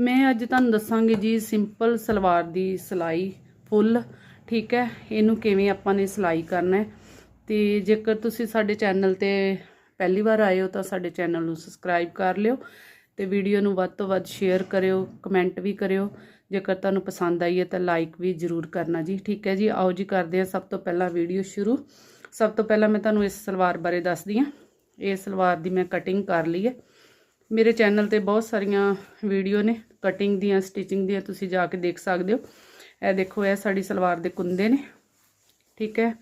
ਮੈਂ ਅੱਜ ਤੁਹਾਨੂੰ ਦੱਸਾਂਗੀ ਜੀ ਸਿੰਪਲ ਸਲਵਾਰ ਦੀ ਸਿਲਾਈ ਫੁੱਲ, ਠੀਕ ਹੈ? ਇਹਨੂੰ ਕਿਵੇਂ ਆਪਾਂ ਨੇ ਸਿਲਾਈ ਕਰਨਾ ਹੈ। ਤੇ ਜੇਕਰ ਤੁਸੀਂ ਸਾਡੇ ਚੈਨਲ ਤੇ ਪਹਿਲੀ ਵਾਰ ਆਏ ਹੋ ਤਾਂ ਸਾਡੇ ਚੈਨਲ ਨੂੰ ਸਬਸਕ੍ਰਾਈਬ ਕਰ ਲਿਓ ਤੇ ਵੀਡੀਓ ਨੂੰ ਵੱਧ ਤੋਂ ਵੱਧ ਸ਼ੇਅਰ ਕਰਿਓ ਕਮੈਂਟ ਵੀ ਕਰਿਓ। ਜੇਕਰ ਤੁਹਾਨੂੰ ਪਸੰਦ ਆਈ ਹੈ ਤਾਂ ਲਾਈਕ ਵੀ ਜ਼ਰੂਰ ਕਰਨਾ ਜੀ, ਠੀਕ ਹੈ ਜੀ? ਆਓ ਜੀ ਕਰਦੇ ਹਾਂ ਸਭ ਤੋਂ ਪਹਿਲਾਂ ਵੀਡੀਓ ਸ਼ੁਰੂ। ਸਭ ਤੋਂ ਪਹਿਲਾਂ ਮੈਂ ਤੁਹਾਨੂੰ ਇਸ ਸਲਵਾਰ ਬਾਰੇ ਦੱਸਦੀ ਹਾਂ। ਇਹ ਸਲਵਾਰ ਦੀ ਮੈਂ ਕਟਿੰਗ ਕਰ ਲਈ ਹੈ। ਮੇਰੇ ਚੈਨਲ ਤੇ ਬਹੁਤ ਸਾਰੀਆਂ ਵੀਡੀਓ ਨੇ। ਕਟਿੰਗ ਦੀਆਂ ਸਟਿਚਿੰਗ ਦੀਆਂ ਤੁਸੀਂ ਜਾ ਕੇ ਦੇਖ ਸਕਦੇ ਹੋ। ਇਹ ਦੇਖੋ, ਇਹ ਸਾਡੀ ਸਲਵਾਰ ਦੇ ਕੁੰਦੇ ਨੇ। ਠੀਕ ਹੈ?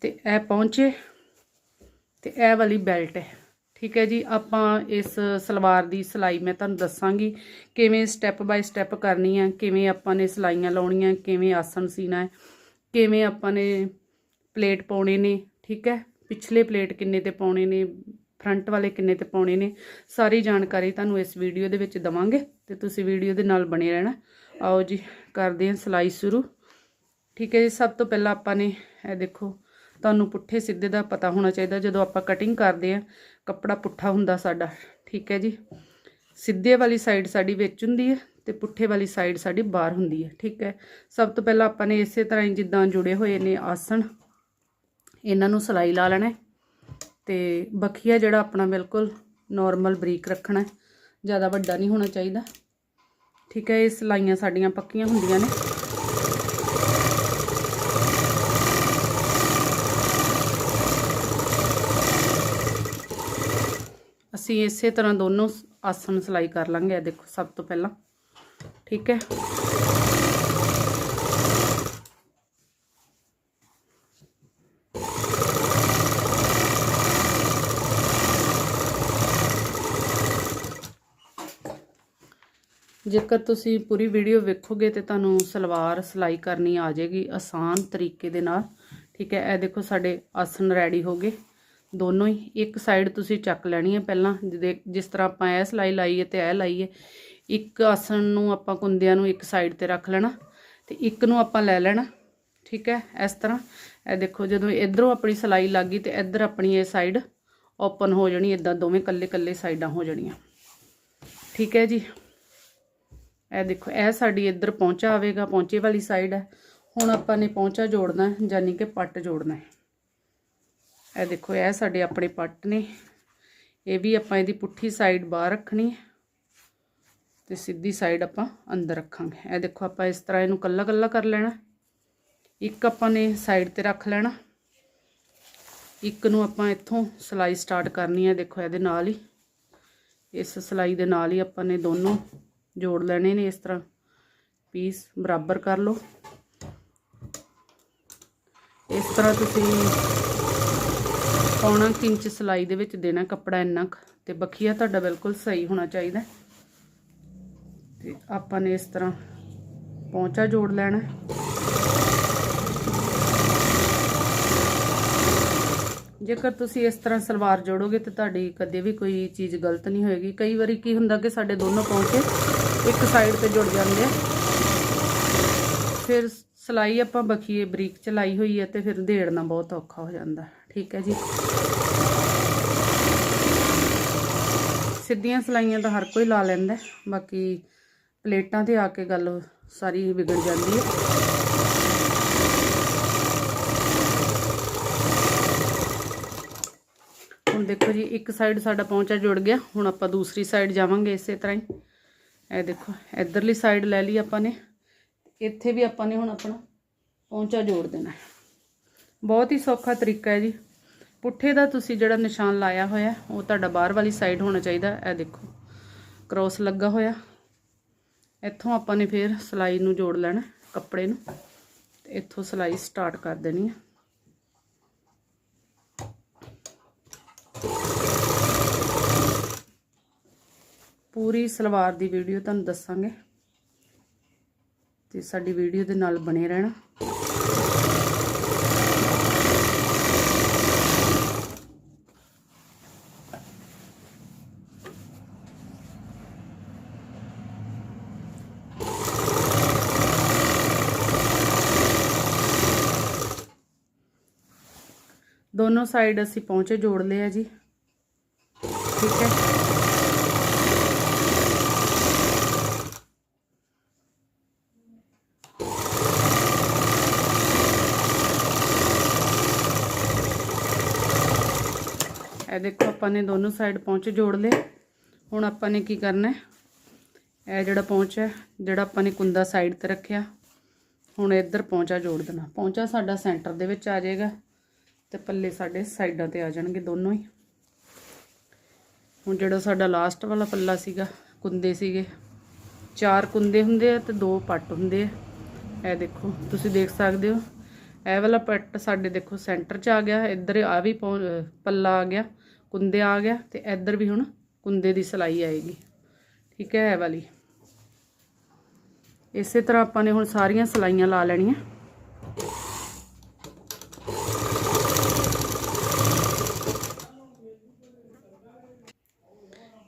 ਤੇ ਇਹ ਪਹੁੰਚੇ ਤੇ ਇਹ ਵਾਲੀ ਬੈਲਟ ਹੈ। ਠੀਕ ਹੈ ਜੀ? ਆਪਾਂ ਇਸ ਸਲਵਾਰ ਦੀ ਸਿਲਾਈ ਮੈਂ ਤੁਹਾਨੂੰ ਦੱਸਾਂਗੀ ਕਿਵੇਂ ਸਟੈਪ ਬਾਈ ਸਟੈਪ ਕਰਨੀ ਹੈ, ਕਿਵੇਂ ਆਪਾਂ ਨੇ ਸਿਲਾਈਆਂ ਲਾਉਣੀਆਂ, ਕਿਵੇਂ ਆਸਣ ਸੀਣਾ ਹੈ, ਕਿਵੇਂ ਆਪਾਂ ਨੇ ਪਲੇਟ ਪਾਉਣੇ ਨੇ। ਠੀਕ ਹੈ? ਪਿਛਲੇ ਪਲੇਟ ਕਿੰਨੇ ਤੇ ਪਾਉਣੇ ਨੇ? ਫਰੰਟ ਵਾਲੇ ਕਿੰਨੇ ਤੇ ਪਾਉਣੇ ਨੇ, ਸਾਰੀ ਜਾਣਕਾਰੀ ਤੁਹਾਨੂੰ ਇਸ ਵੀਡੀਓ ਦੇ ਵਿੱਚ ਦਵਾਂਗੇ, ਤੇ ਤੁਸੀਂ ਵੀਡੀਓ ਦੇ ਨਾਲ ਬਣੇ ਰਹਿਣਾ। ਆਓ ਜੀ, ਕਰਦੇ ਹਾਂ ਸਿਲਾਈ ਸ਼ੁਰੂ। ਠੀਕ ਹੈ ਜੀ, ਸਭ ਤੋਂ ਪਹਿਲਾਂ ਆਪਾਂ ਨੇ ਇਹ ਦੇਖੋ, ਤੁਹਾਨੂੰ ਪੁੱਠੇ ਸਿੱਧੇ ਦਾ ਪਤਾ ਹੋਣਾ ਚਾਹੀਦਾ, ਜਦੋਂ ਆਪਾਂ ਕਟਿੰਗ ਕਰਦੇ ਆ ਕੱਪੜਾ ਪੁੱਠਾ ਹੁੰਦਾ ਸਾਡਾ। ਠੀਕ ਹੈ ਜੀ, ਸਿੱਧੇ ਵਾਲੀ ਸਾਈਡ ਸਾਡੀ ਵਿੱਚ ਹੁੰਦੀ ਹੈ ਤੇ ਪੁੱਠੇ ਵਾਲੀ ਸਾਈਡ ਸਾਡੀ ਬਾਹਰ ਹੁੰਦੀ ਹੈ। ਠੀਕ ਹੈ, ਸਭ ਤੋਂ ਪਹਿਲਾਂ ਆਪਾਂ ਨੇ ਇਸੇ ਤਰ੍ਹਾਂ ਹੀ ਜਿੱਦਾਂ ਜੁੜੇ ਹੋਏ ਨੇ ਆਸਣ, ਇਹਨਾਂ ਨੂੰ ਸਿਲਾਈ ਲਾ ਲੈਣਾ ਤੇ ਬਖੀਆ ਜਿਹੜਾ ਆਪਣਾ ਬਿਲਕੁਲ ਨਾਰਮਲ ਬਰੀਕ ਰੱਖਣਾ ਜ਼ਿਆਦਾ ਵੱਡਾ ਨਹੀਂ ਹੋਣਾ ਚਾਹੀਦਾ। ਠੀਕ ਹੈ, ਇਹ ਸਿਲਾਈਆਂ ਸਾਡੀਆਂ ਪੱਕੀਆਂ ਹੁੰਦੀਆਂ ਨੇ। ਅਸੀਂ ਇਸੇ ਤਰ੍ਹਾਂ ਦੋਨੋਂ ਆਸਣ ਸਿਲਾਈ ਕਰ ਲਾਂਗੇ, ਇਹ ਦੇਖੋ ਸਭ ਤੋਂ ਪਹਿਲਾਂ। ਠੀਕ ਹੈ। ਜੇਕਰ ਤੁਸੀਂ ਪੂਰੀ ਵੀਡੀਓ ਵੇਖੋਗੇ ਤੇ ਤੁਹਾਨੂੰ ਸਲਵਾਰ ਸਿਲਾਈ ਕਰਨੀ ਆ ਜਾਏਗੀ ਆਸਾਨ ਤਰੀਕੇ ਦੇ ਨਾਲ। ਠੀਕ ਹੈ, ਇਹ ਦੇਖੋ ਸਾਡੇ ਆਸਣ ਰੈਡੀ ਹੋ ਗਏ। ਦੋਨੋਂ ਹੀ, ਇੱਕ ਸਾਈਡ ਤੁਸੀਂ ਚੱਕ ਲੈਣੀ ਹੈ ਪਹਿਲਾਂ। ਜਿਹਦੇ- ਜਿਸ ਤਰ੍ਹਾਂ ਆਪਾਂ ਇਹ ਸਿਲਾਈ ਲਾਈਏ ਹੈ ਤੇ ਇਹ ਲਾਈਏ ਇੱਕ ਆਸਣ ਨੂੰ ਆਪਾਂ ਕੁੰਦਿਆਂ ਨੂੰ ਇੱਕ ਸਾਈਡ ਤੇ ਰੱਖ ਲੈਣਾ ਤੇ ਇੱਕ ਨੂੰ ਆਪਾਂ ਲੈ ਲੈਣਾ। ਠੀਕ ਹੈ, ਇਸ ਤਰ੍ਹਾਂ। ਇਹ ਦੇਖੋ ਜਦੋਂ ਇਧਰੋਂ ਆਪਣੀ ਸਿਲਾਈ ਲੱਗ ਗਈ ਤੇ ਇੱਧਰ ਆਪਣੀ ਇਹ ਸਾਈਡ ਓਪਨ ਹੋ ਜਾਣੀ ਇਦਾਂ ਦੋਵੇਂ ਕੱਲੇ ਕੱਲੇ ਸਾਈਡਾਂ ਹੋ ਜਾਣੀਆਂ। ਠੀਕ ਹੈ ਜੀ। ਇਹ ਦੇਖੋ, ਇਹ ਸਾਡੀ ਇੱਧਰ ਪਹੁੰਚਾ ਆਵੇਗਾ, ਪਹੁੰਚੇ ਵਾਲੀ ਸਾਈਡ ਹੈ। ਹੁਣ ਆਪਾਂ ਨੇ ਪਹੁੰਚਾ ਜੋੜਨਾ ਹੈ, ਯਾਨੀ ਕਿ ਪੱਟ ਜੋੜਨਾ ਹੈ। ਇਹ ਦੇਖੋ, ਇਹ ਸਾਡੇ ਆਪਣੇ ਪੱਟ ਨੇ। ਇਹ ਵੀ ਆਪਾਂ ਇਹਦੀ ਪੁੱਠੀ ਸਾਈਡ ਬਾਹਰ ਰੱਖਣੀ ਹੈ ਤੇ ਸਿੱਧੀ ਸਾਈਡ ਆਪਾਂ ਅੰਦਰ ਰੱਖਾਂਗੇ। ਇਹ ਦੇਖੋ, ਆਪਾਂ ਇਸ ਤਰ੍ਹਾਂ ਇਹਨੂੰ ਕੱਲਾ ਕੱਲਾ ਕਰ ਲੈਣਾ। ਇੱਕ ਆਪਾਂ ਨੇ ਸਾਈਡ ਤੇ ਰੱਖ ਲੈਣਾ। ਇੱਕ ਨੂੰ ਆਪਾਂ ਇੱਥੋਂ ਸਿਲਾਈ ਸਟਾਰਟ ਕਰਨੀ ਹੈ, ਦੇਖੋ, ਇਹਦੇ ਨਾਲ ਹੀ। ਇਸ ਸਿਲਾਈ ਦੇ ਨਾਲ ਹੀ ਆਪਾਂ ਨੇ ਦੋਨੋਂ ਜੋੜ ਲੈਣੇ ਨੇ ਇਸ ਤਰ੍ਹਾਂ। ਪੀਸ ਬਰਾਬਰ ਕਰ ਲਓ। ਇਸ ਤਰ੍ਹਾਂ ਤੁਸੀਂ ਪੌਣਾ ਕੁ ਇੰਚ ਸਿਲਾਈ ਦੇ ਵਿੱਚ ਦੇਣਾ ਕੱਪੜਾ ਇੰਨਾ ਕੁ। ਤੇ ਬਖੀਆ ਤੁਹਾਡਾ ਬਿਲਕੁਲ ਸਹੀ ਹੋਣਾ ਚਾਹੀਦਾ। ਤੇ ਆਪਾਂ ਨੇ ਇਸ ਤਰ੍ਹਾਂ ਪੌਂਚਾ ਜੋੜ ਲੈਣਾ। ਜੇਕਰ ਤੁਸੀਂ ਇਸ ਤਰ੍ਹਾਂ ਸਲਵਾਰ ਜੋੜੋਗੇ ਤੇ ਤੁਹਾਡੀ ਕਦੇ ਵੀ ਕੋਈ ਚੀਜ਼ ਗਲਤ ਨਹੀਂ ਹੋਏਗੀ। ਕਈ ਵਾਰੀ ਕੀ ਹੁੰਦਾ ਕਿ ਸਾਡੇ ਦੋਨੋਂ ਪੌਂਚੇ ਇੱਕ ਸਾਈਡ ਤੇ ਜੁੜ ਜਾਂਦੇ ਆ। ਫਿਰ ਸਲਾਈ ਆਪਾਂ ਬਖੀਏ, ਬਰੀਕ 'ਚ ਲਾਈ ਹੋਈ ਹੈ ਤੇ ਫਿਰ ਦੇੜਨਾ ਬਹੁਤ ਔਖਾ ਹੋ ਜਾਂਦਾ। ਠੀਕ ਹੈ ਜੀ। ਸਿੱਧੀਆਂ ਸਲਾਈਆਂ ਤਾਂ ਹਰ ਕੋਈ ਲਾ ਲੈਂਦਾ ਬਾਕੀ ਪਲੇਟਾਂ ਤੇ ਆ ਕੇ ਗੱਲ ਸਾਰੀ ਵਿਗੜ ਜਾਂਦੀ ਹੈ। ਹੁਣ ਦੇਖੋ ਜੀ, ਇੱਕ ਸਾਈਡ ਸਾਡਾ ਪਹੁੰਚਾ ਜੁੜ ਗਿਆ। ਹੁਣ ਆਪਾਂ ਦੂਸਰੀ ਸਾਈਡ ਜਾਵਾਂਗੇ ਇਸੇ ਤਰ੍ਹਾਂ ਹੀ। ਇਹ ਦੇਖੋ, ਇਧਰਲੀ ਸਾਈਡ ਲੈ ਲਈ ਆਪਾਂ ਨੇ। ਇੱਥੇ ਵੀ ਆਪਾਂ ਨੇ ਹੁਣ ਆਪਣਾ ਪਹੁੰਚਾ ਜੋੜ ਦੇਣਾ ਹੈ। ਬਹੁਤ ਹੀ ਸੌਖਾ ਤਰੀਕਾ ਹੈ ਜੀ। ਪੁੱਠੇ ਦਾ ਤੁਸੀਂ ਜਿਹੜਾ ਨਿਸ਼ਾਨ ਲਾਇਆ ਹੋਇਆ, ਉਹ ਤੁਹਾਡਾ ਬਾਹਰ ਵਾਲੀ ਸਾਈਡ ਹੋਣਾ ਚਾਹੀਦਾ। ਇਹ ਦੇਖੋ ਕ੍ਰੋਸ ਲੱਗਾ ਹੋਇਆ। ਇੱਥੋਂ ਆਪਾਂ ਨੇ ਫਿਰ ਸਲਾਈ ਨੂੰ ਜੋੜ ਲੈਣਾ, ਕੱਪੜੇ ਨੂੰ। ਤੇ ਇੱਥੋਂ ਸਲਾਈ ਸਟਾਰਟ ਕਰ ਦੇਣੀ ਹੈ। ਪੂਰੀ ਸਲਵਾਰ ਦੀ ਵੀਡੀਓ ਤੁਹਾਨੂੰ ਦੱਸਾਂਗੇ ਤੇ ਸਾਡੀ ਵੀਡੀਓ ਦੇ ਨਾਲ ਬਣੇ ਰਹਿਣਾ। ਦੋਨੋਂ ਸਾਈਡ ਅਸੀਂ ਪਹੁੰਚੇ, ਜੋੜ ਲਏ ਆ ਜੀ। ਠੀਕ ਹੈ। ਇਹ ਦੇਖੋ, ਆਪਾਂ ਨੇ ਦੋਨੋਂ ਸਾਈਡ ਪਹੁੰਚ ਜੋੜ ਲਏ। ਹੁਣ ਆਪਾਂ ਨੇ ਕੀ ਕਰਨਾ ਹੈ? ਇਹ ਜਿਹੜਾ ਪਹੁੰਚ ਹੈ, ਜਿਹੜਾ ਆਪਾਂ ਨੇ ਕੁੰਦਾ ਸਾਈਡ ਤੇ ਰੱਖਿਆ, ਹੁਣ ਇੱਧਰ ਪਹੁੰਚਾ ਜੋੜ ਦੇਣਾ। ਪਹੁੰਚਾ ਸਾਡਾ ਸੈਂਟਰ ਦੇ ਵਿੱਚ ਆ ਜਾਏਗਾ ਤੇ ਪੱਲੇ ਸਾਡੇ ਸਾਈਡਾਂ ਤੇ ਆ ਜਾਣਗੇ ਦੋਨੋਂ ਹੀ। ਹੁਣ ਜਿਹੜਾ ਸਾਡਾ ਲਾਸਟ ਵਾਲਾ ਪੱਲਾ ਸੀਗਾ, ਕੁੰਦੇ ਸੀਗੇ, ਚਾਰ ਕੁੰਦੇ ਹੁੰਦੇ ਆ ਤੇ ਦੋ ਪੱਟ ਹੁੰਦੇ ਆ। ਇਹ ਦੇਖੋ, ਤੁਸੀਂ ਦੇਖ ਸਕਦੇ ਹੋ। ਇਹ ਵਾਲਾ ਪੱਟ ਸਾਡੇ ਦੇਖੋ ਸੈਂਟਰ 'ਚ ਆ ਗਿਆ, ਇੱਧਰ ਆ ਵੀ ਪਹੁੰ- ਪੱਲਾ ਆ ਗਿਆ। ਕੁੰਦੇ ਆ ਗਿਆ ਤੇ ਇੱਧਰ ਵੀ ਹੁਣ ਕੁੰਦੇ ਦੀ ਸਲਾਈ ਆਏਗੀ। ਠੀਕ ਹੈ ਇਹ ਵਾਲੀ। ਇਸੇ ਤਰ੍ਹਾਂ ਆਪਾਂ ਨੇ ਹੁਣ ਸਾਰੀਆਂ ਸਲਾਈਆਂ ਲਾ ਲੈਣੀਆਂ।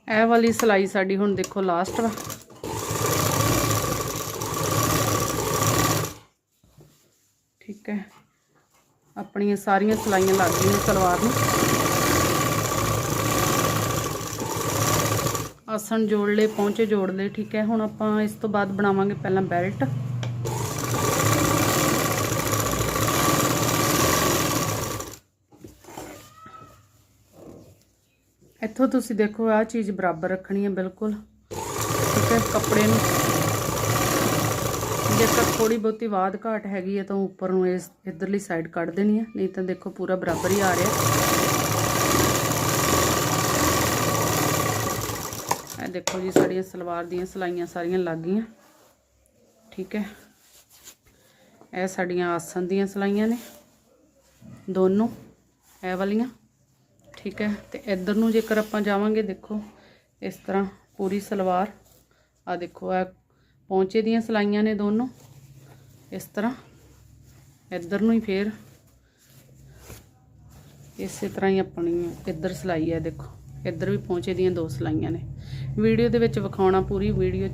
ਇਹ ਵਾਲੀ ਸਲਾਈ ਸਾਡੀ ਹੁਣ ਦੇਖੋ ਲਾਸਟ ਵਾ। ਠੀਕ ਹੈ। ਆਪਣੀਆਂ ਸਾਰੀਆਂ ਸਲਾਈਆਂ ਲੱਗ ਗਈਆਂ ਸਲਵਾਰ ਨੂੰ। ਆਸਣ ਜੋੜ ਲਏ ਪਹੁੰਚੇ ਜੋੜ ਲਏ, ਠੀਕ ਹੈ। ਹੁਣ ਆਪਾਂ ਇਸ ਤੋਂ ਬਾਅਦ ਬਣਾਵਾਂਗੇ ਪਹਿਲਾਂ ਬੈਲਟ। ਇੱਥੋਂ ਤੁਸੀਂ ਦੇਖੋ, ਆਹ ਚੀਜ਼ ਬਰਾਬਰ ਰੱਖਣੀ ਹੈ ਬਿਲਕੁਲ। ਠੀਕ ਹੈ, ਕੱਪੜੇ ਨੂੰ। ਜੇਕਰ ਥੋੜੀ ਬਹੁਤੀ ਬਾਦ ਘਾਟ ਹੈਗੀ ਹੈ ਤਾਂ ਉੱਪਰ ਨੂੰ ਇਸ ਇਧਰਲੀ ਸਾਈਡ ਕੱਢ ਦੇਣੀ ਹੈ, ਨਹੀਂ ਤਾਂ ਦੇਖੋ ਪੂਰਾ ਬਰਾਬਰ ਹੀ ਆ ਰਿਹਾ। ਦੇਖੋ ਜੀ ਸਾਡੀਆਂ ਸਲਵਾਰ ਦੀਆਂ ਸਲਾਈਆਂ ਸਾਰੀਆਂ ਲੱਗ ਗਈਆਂ। ਠੀਕ ਹੈ। ਇਹ ਸਾਡੀਆਂ ਆਸਨ ਦੀਆਂ ਸਲਾਈਆਂ ਨੇ। ਦੋਨੋਂ, ਇਹ ਵਾਲੀਆਂ। ਠੀਕ ਹੈ। ਤੇ ਇੱਧਰ ਨੂੰ ਜੇਕਰ ਆਪਾਂ ਜਾਵਾਂਗੇ, ਦੇਖੋ, ਇਸ ਤਰ੍ਹਾਂ ਪੂਰੀ ਸਲਵਾਰ। ਆ ਦੇਖੋ, ਇਹ ਪੌਂਚੇ ਦੀਆਂ ਸਲਾਈਆਂ ਨੇ ਦੋਨੋਂ। ਇਸ ਤਰ੍ਹਾਂ। ਇੱਧਰ ਨੂੰ ਹੀ ਫੇਰ। ਇਸੇ ਤਰ੍ਹਾਂ ਹੀ ਆਪਣੀ ਇੱਧਰ ਸਲਾਈ ਹੈ, ਦੇਖੋ। ਇੱਧਰ ਵੀ ਪੌਂਚੇ ਦੀਆਂ ਦੋ ਸਲਾਈਆਂ ਨੇ। ਵੀਡੀਓ ਦੇ ਵਿੱਚ ਵਿਖਾਉਣਾ ਪੂਰੀ ਵੀਡੀਓ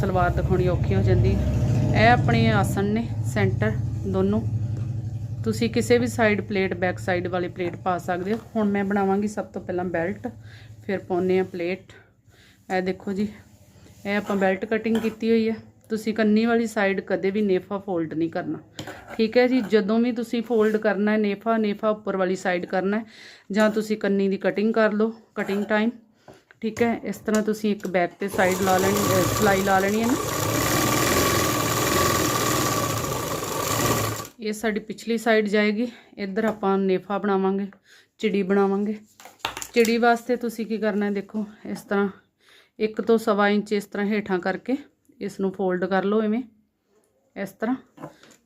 ਸਲਵਾਰ ਦਿਖਾਉਣੀ ਔਖੀ ਹੋ ਜਾਂਦੀ। ਇਹ ਆਪਣੇ ਆਸਣ ਨੇ, ਸੈਂਟਰ ਦੋਨੋਂ। ਤੁਸੀਂ ਕਿਸੇ ਵੀ ਸਾਈਡ ਪਲੇਟ ਬੈਕ ਸਾਈਡ ਵਾਲੀ ਪਲੇਟ ਪਾ ਸਕਦੇ ਹੋ। ਹੁਣ ਮੈਂ ਬਣਾਵਾਂਗੀ ਸਭ ਤੋਂ ਪਹਿਲਾਂ ਬੈਲਟ ਫਿਰ ਪਾਉਨੇ ਆ ਪਲੇਟ ਇਹ ਦੇਖੋ ਜੀ, ਇਹ ਆਪਾਂ ਬੈਲਟ ਕਟਿੰਗ ਕੀਤੀ ਹੋਈ ਹੈ। ਤੁਸੀਂ ਕੰਨੀ ਵਾਲੀ ਸਾਈਡ ਕਦੇ ਵੀ ਨੇਫਾ ਫੋਲਡ ਨਹੀਂ ਕਰਨਾ। ਠੀਕ ਹੈ ਜੀ, ਜਦੋਂ ਵੀ ਤੁਸੀਂ ਫੋਲਡ ਕਰਨਾ ਹੈ ਨੇਫਾ ਨੇਫਾ ਉੱਪਰ ਵਾਲੀ ਸਾਈਡ ਕਰਨਾ ਹੈ, ਜਾਂ ਤੁਸੀਂ ਕੰਨੀ ਦੀ ਕਟਿੰਗ ਕਰ ਲਓ ਕਟਿੰਗ ਟਾਈਮ ਠੀਕ ਹੈ ਇਸ ਤਰ੍ਹਾਂ ਤੁਸੀਂ ਇੱਕ ਬੈਕ ਤੇ ਸਾਈਡ ਲਾ ਲੈਣੀ ਅ, ਸਿਲਾਈ ਲਾ ਲੈਣੀ ਹੈ ਨਾ। ਇਹ ਸਾਡੀ ਪਿਛਲੀ ਸਾਈਡ ਜਾਏਗੀ ਇੱਧਰ ਆਪਾਂ ਨੇਫਾ ਬਣਾਵਾਂਗੇ ਚਿੜੀ ਬਣਾਵਾਂਗੇ। ਚਿੜੀ ਵਾਸਤੇ ਤੁਸੀਂ ਕੀ ਕਰਨਾ ਹੈ ਦੇਖੋ ਇਸ ਤਰ੍ਹਾਂ ਇੱਕ ਤੋਂ ਸਵਾ ਇੰਚ ਇਸ ਤਰ੍ਹਾਂ ਹੇਠਾਂ ਕਰਕੇ ਇਸ ਨੂੰ ਫੋਲਡ ਕਰ ਲਓ ਐਵੇਂ ਇਸ ਤਰ੍ਹਾਂ।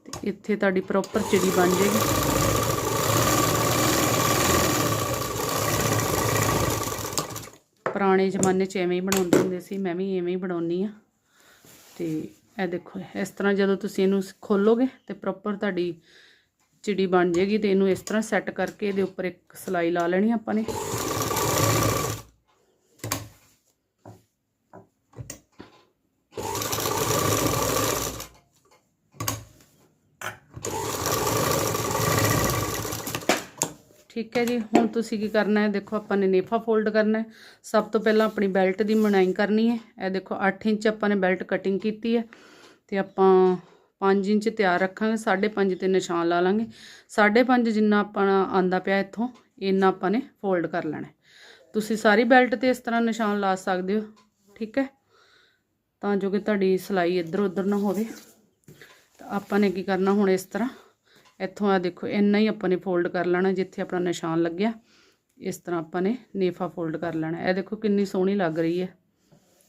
ਤੇ ਇੱਥੇ ਤੁਹਾਡੀ ਪ੍ਰੋਪਰ ਚਿੜੀ ਬਣ ਜਾਏਗੀ। ਪੁਰਾਣੇ ਜ਼ਮਾਨੇ 'ਚ ਐਵੇਂ ਹੀ ਬਣਾਉਂਦੇ ਹੁੰਦੇ ਸੀ, ਮੈਂ ਵੀ ਐਵੇਂ ਹੀ ਬਣਾਉਣੀ ਆ ਤੇ ਇਹ ਦੇਖੋ, ਇਸ ਤਰ੍ਹਾਂ ਜਦੋਂ ਤੁਸੀਂ ਇਹਨੂੰ ਖੋਲੋਗੇ ਤੇ ਪ੍ਰੋਪਰ ਤੁਹਾਡੀ ਚਿੜੀ ਬਣ ਜਾਏਗੀ ਤੇ ਇਹਨੂੰ ਇਸ ਤਰ੍ਹਾਂ ਸੈੱਟ ਕਰਕੇ ਇਹਦੇ ਉੱਪਰ ਇੱਕ ਸਲਾਈ ਲਾ ਲੈਣੀ ਆਪਾਂ ਨੇ ਠੀਕ ਹੈ ਜੀ। ਹੁਣ ਤੁਸੀਂ ਕੀ ਕਰਨਾ ਹੈ? ਦੇਖੋ, ਆਪਾਂ ਨੇ ਨੇਫਾ ਫੋਲਡ ਕਰਨਾ ਹੈ। ਸਭ ਤੋਂ ਪਹਿਲਾਂ ਆਪਣੀ ਬੈਲਟ ਦੀ ਮਣਾਈ ਕਰਨੀ ਹੈ। ਇਹ ਦੇਖੋ 8 ਇੰਚ ਆਪਾਂ ਨੇ ਬੈਲਟ ਕਟਿੰਗ ਕੀਤੀ ਹੈ। ਤੇ ਆਪਾਂ 5 ਇੰਚ ਤਿਆਰ ਰੱਖਾਂਗੇ। 5.5 ਤੇ ਨਿਸ਼ਾਨ ਲਾ ਲਾਂਗੇ। 5.5 ਜਿੰਨਾ ਆਪਾਂ ਆਂਦਾ ਪਿਆ ਇੱਥੋਂ, ਇੰਨਾ ਆਪਾਂ ਨੇ ਫੋਲਡ ਕਰ ਲੈਣਾ ਤੁਸੀਂ ਸਾਰੀ ਬੈਲਟ ਤੇ ਇਸ ਤਰ੍ਹਾਂ ਨਿਸ਼ਾਨ ਲਾ ਸਕਦੇ ਹੋ। ਠੀਕ ਹੈ? ਤਾਂ ਜੋ ਕਿ ਤੁਹਾਡੀ ਸਲਾਈ ਇੱਧਰ ਉੱਧਰ ਨਾ ਹੋਵੇ। ਤਾਂ ਆਪਾਂ ਨੇ ਕੀ ਕਰਨਾ, ਹੁਣ ਇਸ ਤਰ੍ਹਾਂ ਇੱਥੋਂ ਆ ਦੇਖੋ, ਇੰਨਾ ਹੀ ਆਪਾਂ ਨੇ ਫੋਲਡ ਕਰ ਲੈਣਾ ਜਿੱਥੇ ਆਪਣਾ ਨਿਸ਼ਾਨ ਲੱਗਿਆ। ਇਸ ਤਰ੍ਹਾਂ ਆਪਾਂ ਨੇ ਨੇਫਾ ਫੋਲਡ ਕਰ ਲੈਣਾ। ਇਹ ਦੇਖੋ ਕਿੰਨੀ ਸੋਹਣੀ ਲੱਗ ਰਹੀ ਹੈ।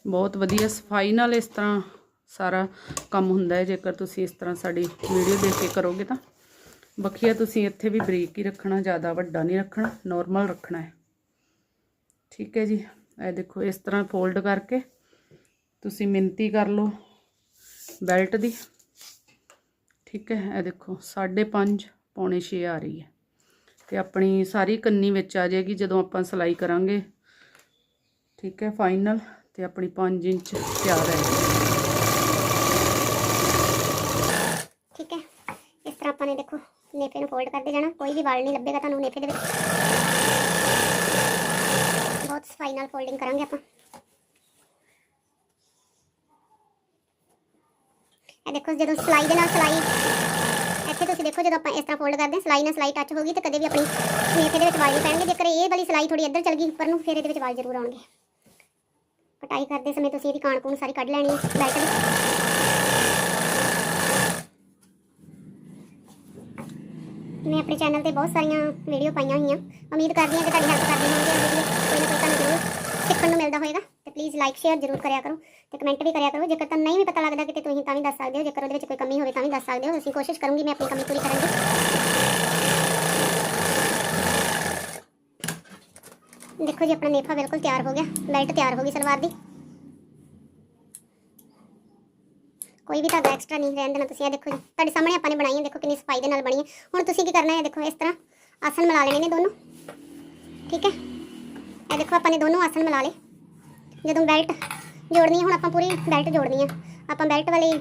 ਬਹੁਤ ਵਧੀਆ ਸਫ਼ਾਈ ਨਾਲ ਇਸ ਤਰ੍ਹਾਂ ਸਾਰਾ ਕੰਮ ਹੁੰਦਾ ਹੈ। ਜੇਕਰ ਤੁਸੀਂ ਇਸ ਤਰ੍ਹਾਂ ਸਾਡੀ ਵੀਡੀਓ ਦੇਖ ਕੇ ਕਰੋਗੇ ਤਾਂ। ਬਖੀਆ ਤੁਸੀਂ ਇੱਥੇ ਵੀ ਬਰੀਕ ਹੀ ਰੱਖਣਾ, ਜ਼ਿਆਦਾ ਵੱਡਾ ਨਹੀਂ ਰੱਖਣਾ ਨਾਰਮਲ ਰੱਖਣਾ ਹੈ। ਠੀਕ ਹੈ ਜੀ। ਇਹ ਦੇਖੋ ਇਸ ਤਰ੍ਹਾਂ ਫੋਲਡ ਕਰਕੇ ਤੁਸੀਂ ਮਿੰਤੀ ਕਰ ਲਓ ਬੈਲਟ ਦੀ। ਠੀਕ ਹੈ, ਇਹ ਦੇਖੋ 5.5 ਪੌਣੇ 6 ਆ ਰਹੀ ਹੈ। ਤੇ ਆਪਣੀ ਸਾਰੀ ਕੰਨੀ ਵਿੱਚ ਆ ਜਾਏਗੀ, ਜਦੋਂ ਆਪਾਂ ਸਲਾਈ ਕਰਾਂਗੇ। ਠੀਕ ਹੈ, ਫਾਈਨਲ ਤੇ ਆਪਣੀ 5 ਇੰਚ ਤਿਆਰ ਹੈ। ਠੀਕ ਹੈ, ਇਸ ਤਰ੍ਹਾਂ ਆਪਾਂ ਨੇ ਦੇਖੋ, ਨੇਫੇ ਨੂੰ ਫੋਲਡ ਕਰਦੇ ਜਾਣਾ। ਕੋਈ ਵੀ ਵਾਲ ਨਹੀਂ ਲੱਭੇਗਾ ਤੁਹਾਨੂੰ ਨੇਫੇ ਦੇ ਵਿੱਚ। ਬਹੁਤ ਸਫ਼ਾਈ ਨਾਲ ਫੋਲਡਿੰਗ ਕਰਾਂਗੇ ਆਪਾਂ। ਦੇਖੋ ਜਦੋਂ ਸਲਾਈ ਦੇ ਨਾਲ ਸਲਾਈ, ਇੱਥੇ ਤੁਸੀਂ ਦੇਖੋ ਜਦੋਂ ਆਪਾਂ ਇਸ ਤਰ੍ਹਾਂ ਫੋਲਡ ਕਰਦੇ ਹਾਂ, ਸਲਾਈ ਨਾਲ ਸਲਾਈ ਟੱਚ ਹੋ ਗਈ ਤੇ ਕਦੇ ਵੀ ਆਪਣੀ ਨੇਫੇ ਦੇ ਵਿੱਚ ਵਾਲ ਨਹੀਂ ਪੈਣਗੇ। ਜੇਕਰ ਇਹ ਵਾਲੀ ਸਲਾਈ ਥੋੜੀ ਇੱਧਰ ਚਲ ਗਈ ਉੱਪਰ ਨੂੰ, ਫਿਰ ਇਹਦੇ ਵਿੱਚ ਵਾਲ ਜ਼ਰੂਰ ਆਉਣਗੇ। ਕਟਾਈ ਕਰਦੇ ਸਮੇਂ ਤੁਸੀਂ ਇਹਦੀ ਕਾਣ ਕੂਣ ਸਾਰੀ ਕੱਢ ਲੈਣੀ ਹੈ ਬੈਲਟ ਦੀ। ਮੈਂ ਆਪਣੇ ਚੈਨਲ ਤੇ ਬਹੁਤ ਸਾਰੀਆਂ ਵੀਡੀਓ ਪਾਈਆਂ ਹੋਈਆਂ। ਉਮੀਦ ਕਰਦੀ ਹਾਂ ਕਿ ਤੁਹਾਡੀ ਹੈਲਪ ਕਰਦੀ ਹੋਵੇਗੀ ਵੀਡੀਓ ਕੋਈ ਨਾ ਕੋਈ ਤੁਹਾਨੂੰ ਜ਼ਰੂਰ ਸਿੱਖਣ ਨੂੰ ਮਿਲਦਾ ਹੋਵੇਗਾ ਪਲੀਜ਼ ਲਾਈਕ ਸ਼ੇਅਰ ਜ਼ਰੂਰ ਕਰਿਆ ਕਰੋ ਤੇ ਕਮੈਂਟ ਵੀ ਕਰਿਆ ਕਰੋ। ਜੇਕਰ ਤੁਹਾਨੂੰ ਨਹੀਂ ਵੀ ਪਤਾ ਲੱਗਦਾ ਕਿਤੇ ਤੁਸੀਂ ਤਾਂ ਵੀ ਦੱਸ ਸਕਦੇ ਹੋ, ਜੇਕਰ ਉਹਦੇ ਵਿੱਚ ਕੋਈ ਕਮੀ ਹੋਵੇ ਤਾਂ ਵੀ ਦੱਸ ਸਕਦੇ ਹੋ। ਅਸੀਂ ਕੋਸ਼ਿਸ਼ ਕਰੂੰਗੀ ਮੈਂ ਆਪਣੀ ਕਮੀ ਪੂਰੀ ਕਰਨ ਦੀ। ਦੇਖੋ ਜੀ, ਆਪਣਾ ਨੇਫਾ ਬਿਲਕੁਲ ਤਿਆਰ ਹੋ ਗਿਆ। ਲਾਈਟ ਤਿਆਰ ਹੋ ਗਈ ਸਲਵਾਰ ਦੀ। ਕੋਈ ਵੀ ਧਾਗਾ ਐਕਸਟਰਾ ਨਹੀਂ ਰਹਿਣ ਦੇਣਾ ਤੁਸੀਂ। ਇਹ ਦੇਖੋ ਜੀ, ਤੁਹਾਡੇ ਸਾਹਮਣੇ ਆਪਾਂ ਨੇ ਬਣਾਈ ਹੈ। ਦੇਖੋ ਕਿੰਨੀ ਸਫ਼ਾਈ ਦੇ ਨਾਲ ਬਣੀ ਹੈ। ਹੁਣ ਤੁਸੀਂ ਕੀ ਕਰਨਾ ਹੈ? ਦੇਖੋ, ਇਸ ਤਰ੍ਹਾਂ ਆਸਣ ਮਿਲਾ ਲੈਣੇ ਨੇ ਦੋਨੋਂ। ਠੀਕ ਹੈ? ਇਹ ਦੇਖੋ, ਆਪਾਂ ਨੇ ਦੋਨੋਂ ਆਸਣ ਮਿਲਾ ਲਏ। ਜਦੋਂ ਬੈਲਟ ਜੋੜਨੀ ਹੈ ਹੁਣ ਆਪਾਂ ਪੂਰੀ ਬੈਲਟ ਜੋੜਨੀ ਹੈ ਆਪਾਂ ਬੈਲਟ ਵਾਲੇ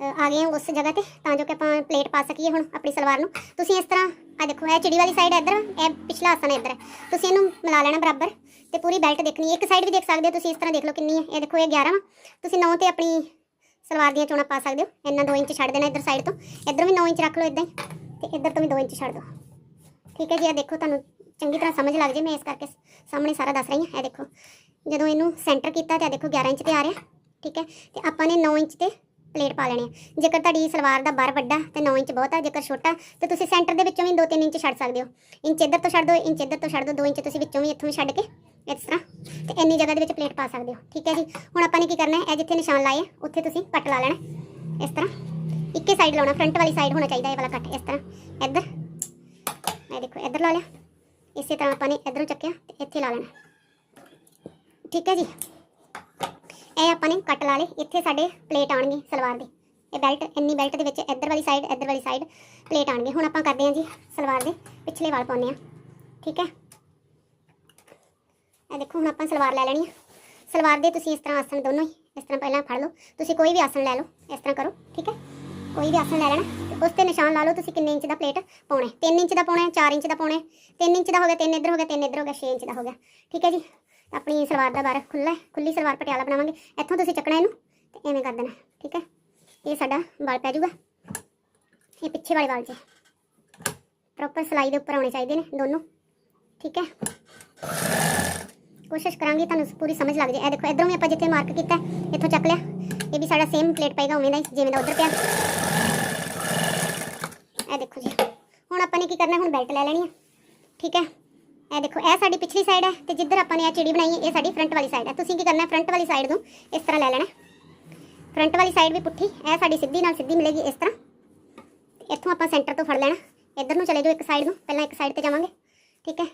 ਆ ਗਏ ਹਾਂ ਉਸ ਜਗ੍ਹਾ ਤੇ, ਤਾਂ ਜੋ ਕਿ ਆਪਾਂ ਪਲੇਟ ਪਾ ਸਕੀਏ ਹੁਣ ਆਪਣੀ ਸਲਵਾਰ ਨੂੰ। ਤੁਸੀਂ ਇਸ ਤਰ੍ਹਾਂ ਆ ਦੇਖੋ, ਇਹ ਚਿੜੀ ਵਾਲੀ ਸਾਈਡ ਇੱਧਰ, ਇਹ ਪਿਛਲਾ ਆਸਨ ਇੱਧਰ। ਹੈ ਤੁਸੀਂ ਇਹਨੂੰ ਮਿਲਾ ਲੈਣਾ ਬਰਾਬਰ ਤੇ ਪੂਰੀ ਬੈਲਟ ਦੇਖਣੀ ਇੱਕ ਸਾਈਡ ਵੀ ਦੇਖ ਸਕਦੇ ਹੋ ਤੁਸੀਂ, ਇਸ ਤਰ੍ਹਾਂ ਦੇਖ ਲਓ ਕਿੰਨੀ ਹੈ ਇਹ ਦੇਖੋ, ਇਹ 11 ਵਾ। ਤੁਸੀਂ 9 ਤੇ ਆਪਣੀ ਸਲਵਾਰ ਦੀਆਂ ਚੋਣਾਂ ਪਾ ਸਕਦੇ ਹੋ। ਇੰਨਾ 2 ਇੰਚ ਛੱਡ ਦੇਣਾ ਇੱਧਰ ਸਾਈਡ ਤੋਂ। ਇੱਧਰ ਵੀ 9 ਇੰਚ ਰੱਖ ਲਓ ਇਦਾਂ ਹੀ ਤੇ ਇੱਧਰ ਤੋਂ ਵੀ 2 ਇੰਚ ਛੱਡ ਦਿਓ। ਠੀਕ ਹੈ ਜੀ, ਇਹ ਦੇਖੋ, ਤੁਹਾਨੂੰ ਚੰਗੀ ਤਰ੍ਹਾਂ ਸਮਝ ਲੱਗ ਜੇ ਮੈਂ ਇਸ ਕਰਕੇ ਸਾਹਮਣੇ ਸਾਰਾ ਦੱਸ ਰਹੀ ਹਾਂ। ਇਹ ਦੇਖੋ ਜਦੋਂ ਇਹਨੂੰ ਸੈਂਟਰ ਕੀਤਾ ਤਾਂ ਦੇਖੋ 11 ਇੰਚ ਤੇ ਆ ਰਿਹਾ, ਠੀਕ ਹੈ? ਤੇ ਆਪਾਂ ਨੇ 9 ਇੰਚ ਤੇ ਪਲੇਟ ਪਾ ਲੈਣੀ ਹੈ ਜੇਕਰ ਤੁਹਾਡੀ ਸਲਵਾਰ ਦਾ ਬਾਰ ਵੱਡਾ, ਤੇ 9 ਇੰਚ ਬਹੁਤ ਆ, ਜੇਕਰ ਛੋਟਾ, ਤੇ ਤੁਸੀਂ ਸੈਂਟਰ ਦੇ ਵਿੱਚੋਂ ਵੀ 2-3 ਇੰਚ ਛੱਡ ਸਕਦੇ ਹੋ। ਇੰਚ ਇੱਧਰ ਤੋਂ ਛੱਡ ਦਿਓ ਇੰਚ ਇੱਧਰ ਤੋਂ ਛੱਡ ਦਿਓ 2 ਇੰਚ ਤੁਸੀਂ ਵਿੱਚੋਂ ਵੀ ਇੱਥੋਂ ਵੀ ਛੱਡ ਕੇ ਇਸ ਤਰ੍ਹਾਂ ਤੇ ਇੰਨੀ ਜਗ੍ਹਾ ਦੇ ਵਿੱਚ ਪਲੇਟ ਪਾ ਸਕਦੇ ਹੋ। ਠੀਕ ਹੈ ਜੀ? ਹੁਣ ਆਪਾਂ ਨੇ ਕੀ ਕਰਨਾ ਹੈ? ਇਹ ਜਿੱਥੇ ਨਿਸ਼ਾਨ ਲਾਏ ਉੱਥੇ ਤੁਸੀਂ ਕੱਟ ਲਾ ਲੈਣਾ ਇਸ ਤਰ੍ਹਾਂ ਇੱਕੇ ਸਾਈਡ ਲਾਉਣਾ ਫਰੰਟ ਵਾਲੀ ਸਾਈਡ ਹੋਣਾ ਚਾਹੀਦਾ, ਇਹ ਵਾਲਾ ਕੱਟ, ਇਸ ਤਰ੍ਹਾਂ। ਇੱਧਰ। ਇਹ ਦੇਖੋ, ਇੱਧਰ ਲਾ ਲਿਆ। ਇਸੇ ਤਰ੍ਹਾਂ ਆਪਾਂ ਨੇ ਇੱਧਰੋਂ ਚੱਕਿਆ ਤੇ ਇੱਥੇ ਲਾ ਲੈਣਾ। ਠੀਕ ਹੈ ਜੀ। ਇਹ ਆਪਾਂ ਨੇ ਕੱਟ ਲਾ ਲਏ। ਇੱਥੇ ਸਾਡੇ ਪਲੇਟ ਆਉਣਗੇ ਸਲਵਾਰ ਦੇ। ਇਹ ਬੈਲਟ ਇੰਨੀ ਬੈਲਟ ਦੇ ਵਿੱਚ ਇੱਧਰ ਵਾਲੀ ਸਾਈਡ ਇੱਧਰ ਵਾਲੀ ਸਾਈਡ ਪਲੇਟ ਆਉਣਗੇ। ਹੁਣ ਆਪਾਂ ਕਰਦੇ ਹਾਂ ਜੀ ਸਲਵਾਰ ਦੇ ਪਿਛਲੇ ਵਾਲ ਪਾਉਂਦੇ ਹਾਂ। ਠੀਕ ਹੈ। ਇਹ ਦੇਖੋ, ਹੁਣ ਆਪਾਂ ਸਲਵਾਰ ਲੈ ਲੈਣੀ ਆ। ਸਲਵਾਰ ਦੇ ਤੁਸੀਂ ਇਸ ਤਰ੍ਹਾਂ ਆਸਣ ਦੋਨੋਂ ਹੀ, ਇਸ ਤਰ੍ਹਾਂ ਪਹਿਲਾਂ ਫੜ ਲਓ। ਤੁਸੀਂ ਕੋਈ ਵੀ ਆਸਣ ਲੈ ਲਓ, ਇਸ ਤਰ੍ਹਾਂ ਕਰੋ। ਠੀਕ ਹੈ। ਕੋਈ ਵੀ ਆਸਣ ਲੈ ਲੈਣਾ। ਉਸ ਤੇ ਨਿਸ਼ਾਨ ਲਾ ਲਓ, ਤੁਸੀਂ ਕਿੰਨੇ ਇੰਚ ਦਾ ਪਲੇਟ ਪਾਉਣਾ ਹੈ। 3 ਇੰਚ ਦਾ ਪਾਉਣਾ ਹੈ 4 ਇੰਚ ਦਾ ਪਾਉਣਾ ਹੈ। 3 ਇੰਚ ਦਾ ਹੋ ਗਿਆ 3 ਇੱਧਰ ਹੋ ਗਿਆ 3 ਇੱਧਰ ਹੋ ਗਿਆ 6 ਇੰਚ ਦਾ ਹੋ ਗਿਆ। ਠੀਕ ਹੈ ਜੀ। ਆਪਣੀ ਸਲਵਾਰ ਦਾ ਬਾਰ ਖੁੱਲਾ ਹੈ ਖੁੱਲੀ ਸਲਵਾਰ ਪਟਿਆਲਾ ਬਣਾਵਾਂਗੇ। ਇੱਥੋਂ ਤੁਸੀਂ ਚੱਕਣਾ ਇਹਨੂੰ ਤੇ ਐਵੇਂ ਕਰ ਦੇਣਾ, ਠੀਕ ਹੈ? ਇਹ ਸਾਡਾ ਵਾਲ ਪੈ ਜਾਊਗਾ। ਇਹ ਪਿੱਛੇ ਵਾਲੇ ਵਾਲ 'ਚ। ਪ੍ਰੋਪਰ ਸਲਾਈ ਦੇ ਉੱਪਰ ਆਉਣੇ ਚਾਹੀਦੇ ਨੇ ਦੋਨੋਂ, ਠੀਕ ਹੈ? ਕੋਸ਼ਿਸ਼ ਕਰਾਂਗੇ, ਤੁਹਾਨੂੰ ਪੂਰੀ ਸਮਝ ਲੱਗ ਜਾਏ। ਇਹ ਦੇਖੋ, ਇਧਰੋਂ ਵੀ ਆਪਾਂ ਜਿੱਥੇ ਮਾਰਕ ਕੀਤਾ ਇੱਥੋਂ ਚੱਕ ਲਿਆ। ਇਹ ਵੀ ਸਾਡਾ ਸੇਮ ਪਲੇਟ ਪਏਗਾ, ਉਵੇਂ ਦਾ ਹੀ, ਜਿਵੇਂ ਦਾ ਉਧਰ ਪਿਆ। ਇਹ ਦੇਖੋ ਜੀ, ਹੁਣ ਆਪਾਂ ਨੇ ਕੀ ਕਰਨਾ, ਹੁਣ ਬੈਲਟ ਲੈ ਲੈਣੀ ਹੈ, ਠੀਕ ਹੈ? ਇਹ ਦੇਖੋ, ਇਹ ਸਾਡੀ ਪਿਛਲੀ ਸਾਈਡ ਹੈ ਤੇ ਜਿੱਧਰ ਆਪਾਂ ਨੇ ਇਹ ਚਿੜੀ ਬਣਾਈ ਹੈ ਇਹ ਸਾਡੀ ਫਰੰਟ ਵਾਲੀ ਸਾਈਡ ਹੈ। ਤੁਸੀਂ ਕੀ ਕਰਨਾ ਹੈ ਫਰੰਟ ਵਾਲੀ ਸਾਈਡ ਨੂੰ ਇਸ ਤਰ੍ਹਾਂ ਲੈ ਲੈਣਾ। ਫਰੰਟ ਵਾਲੀ ਸਾਈਡ ਵੀ ਪੁੱਠੀ, ਇਹ ਸਾਡੀ ਸਿੱਧੀ ਨਾਲ ਸਿੱਧੀ ਮਿਲੇਗੀ ਇਸ ਤਰ੍ਹਾਂ। ਤੇ ਇੱਥੋਂ ਆਪਾਂ ਸੈਂਟਰ ਤੋਂ ਫੜ ਲੈਣਾ। ਇੱਧਰ ਨੂੰ ਚਲੇ ਜਾਓ ਇੱਕ ਸਾਈਡ ਨੂੰ, ਪਹਿਲਾਂ ਇੱਕ ਸਾਈਡ ਤੇ ਜਾਵਾਂਗੇ। ਠੀਕ ਹੈ?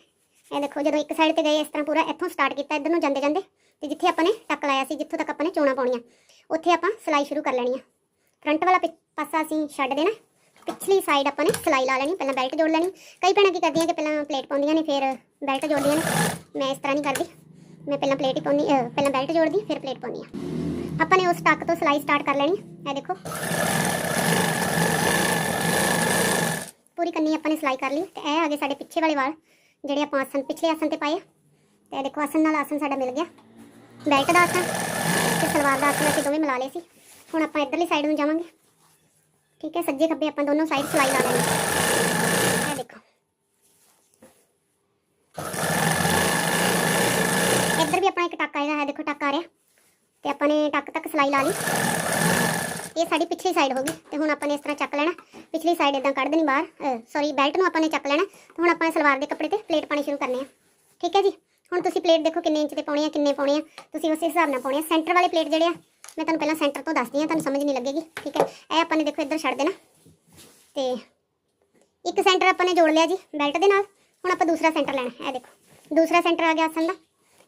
ਇਹ ਦੇਖੋ, ਜਦੋਂ ਇੱਕ ਸਾਈਡ ਤੇ ਗਏ, ਇਸ ਤਰ੍ਹਾਂ ਪੂਰਾ ਇੱਥੋਂ ਸਟਾਰਟ ਕੀਤਾ, ਇੱਧਰ ਨੂੰ ਜਾਂਦੇ ਜਾਂਦੇ। ਤੇ ਜਿੱਥੇ ਆਪਾਂ ਨੇ ਟੱਕ ਲਾਇਆ ਸੀ, ਜਿੱਥੋਂ ਤੱਕ ਆਪਾਂ ਨੇ ਚੋਣਾ ਪਾਉਣੀਆਂ, ਉੱਥੇ ਆਪਾਂ ਸਿਲਾਈ ਸ਼ੁਰੂ ਕਰ ਲੈਣੀ ਆ। ਫਰੰਟ ਵਾਲਾ ਪਿ- ਪਾਸਾ ਅਸੀਂ ਛੱਡ ਦੇਣਾ। ਪਿਛਲੀ ਸਾਈਡ ਆਪਾਂ ਨੇ ਸਿਲਾਈ ਲਾ ਲੈਣੀ, ਪਹਿਲਾਂ ਬੈਲਟ ਜੋੜ ਲੈਣੀ। ਕਈ ਭੈਣਾਂ ਕੀ ਕਰਦੀਆਂ ਕਿ ਪਹਿਲਾਂ ਪਲੇਟ ਪਾਉਂਦੀਆਂ ਨੇ, ਫਿਰ ਬੈਲਟ ਜੋੜਦੀਆਂ ਨੇ, ਮੈਂ ਇਸ ਤਰ੍ਹਾਂ ਨਹੀਂ ਕਰਦੀ। ਮੈਂ ਪਹਿਲਾਂ ਪਲੇਟ ਹੀ ਪਾਉਣੀ ਪਹਿਲਾਂ ਬੈਲਟ ਜੋੜਦੀ, ਫਿਰ ਪਲੇਟ ਪਾਉਣੀ ਆ ਆਪਾਂ ਨੇ ਉਸ ਟੱਕ ਤੋਂ ਸਿਲਾਈ ਸਟਾਰਟ ਕਰ ਲੈਣੀ, ਇਹ ਦੇਖੋ। ਪੂਰੀ ਕੰਨੀ ਆਪਾਂ ਨੇ ਸਿਲਾਈ ਕਰ ਲਈ, ਤੇ ਇਹ ਆ ਗਏ ਸਾਡੇ ਪਿੱਛੇ ਵਾਲੇ ਵਾਲ, ਜਿਹੜੇ ਆਪਾਂ ਆਸਨ ਪਿਛਲੇ ਆਸਨ ਤੇ ਪਾਏ ਆ। ਤੇ ਇਹ ਦੇਖੋ ਆਸਨ ਨਾਲ ਆਸਨ ਸਾਡਾ ਮਿਲ ਗਿਆ। ਬੈਲਟ ਦਾ ਆਸਨ ਤੇ ਸਲਵਾਰ ਦਾ ਆਸਨ ਅਸੀਂ ਦੋਵੇਂ ਮਿਲਾ ਲਏ ਸੀ। ਹੁਣ ਆਪਾਂ ਇੱਧਰਲੀ ਸਾਈਡ ਨੂੰ ਜਾਵਾਂਗੇ। ਠੀਕ ਹੈ, ਸੱਜੇ ਖੱਬੇ ਆਪਾਂ ਦੋਨੋਂ ਸਾਈਡ ਸਿਲਾਈ ਲਾ ਲੈਣੀ ਇਹ ਦੇਖੋ ਇੱਧਰ ਵੀ ਆਪਣਾ ਇੱਕ ਟੱਕ ਆਏਗਾ ਹੈ, ਦੇਖੋ ਟੱਕ ਆ ਰਿਹਾ। ਤੇ ਆਪਾਂ ਨੇ ਟੱਕ ਤੱਕ ਸਿਲਾਈ ਲਾ ਲਈ। ਇਹ ਸਾਡੀ ਪਿਛਲੀ ਸਾਈਡ ਹੋ ਗਈ ਤੇ ਹੁਣ ਆਪਾਂ ਨੇ ਇਸ ਤਰ੍ਹਾਂ ਚੱਕ ਲੈਣਾ। ਪਿਛਲੀ ਸਾਈਡ ਇਦਾਂ ਕੱਢ ਦੇਣੀ ਬਾਹਰ। ਸੌਰੀ ਬੈਲਟ ਨੂੰ ਆਪਾਂ ਨੇ ਚੱਕ ਲੈਣਾ। ਤੇ ਹੁਣ ਆਪਾਂ ਸਲਵਾਰ ਦੇ ਕੱਪੜੇ ਤੇ ਪਲੇਟ ਪਾਣੀ ਸ਼ੁਰੂ ਕਰਨੇ ਆ। ਠੀਕ ਹੈ ਜੀ? ਹੁਣ ਤੁਸੀਂ ਪਲੇਟ ਦੇਖੋ ਕਿੰਨੇ ਇੰਚ 'ਤੇ ਪਾਉਣੀ ਆ, ਕਿੰਨੇ ਪਾਉਣੇ ਆ। ਤੁਸੀਂ ਉਸੇ ਹਿਸਾਬ ਨਾਲ ਪਾਉਣੇ ਆ। ਸੈਂਟਰ ਵਾਲੇ ਪਲੇਟ ਜਿਹੜੇ ਆ, ਮੈਂ ਤੁਹਾਨੂੰ ਪਹਿਲਾਂ ਸੈਂਟਰ ਤੋਂ ਦੱਸਦੀ ਆ ਤੁਹਾਨੂੰ ਸਮਝ ਨਹੀਂ ਲੱਗੇਗੀ। ਠੀਕ ਹੈ? ਇਹ ਆਪਾਂ ਨੇ ਦੇਖੋ ਇੱਧਰ ਛੱਡ ਦੇਣਾ। ਤੇ ਇੱਕ ਸੈਂਟਰ ਆਪਾਂ ਨੇ ਜੋੜ ਲਿਆ ਜੀ ਬੈਲਟ ਦੇ ਨਾਲ। ਹੁਣ ਆਪਾਂ ਦੂਸਰਾ ਸੈਂਟਰ ਲੈਣਾ। ਇਹ ਦੇਖੋ। ਦੂਸਰਾ ਸੈਂਟਰ ਆ ਗਿਆ ਆਸਨ ਦਾ।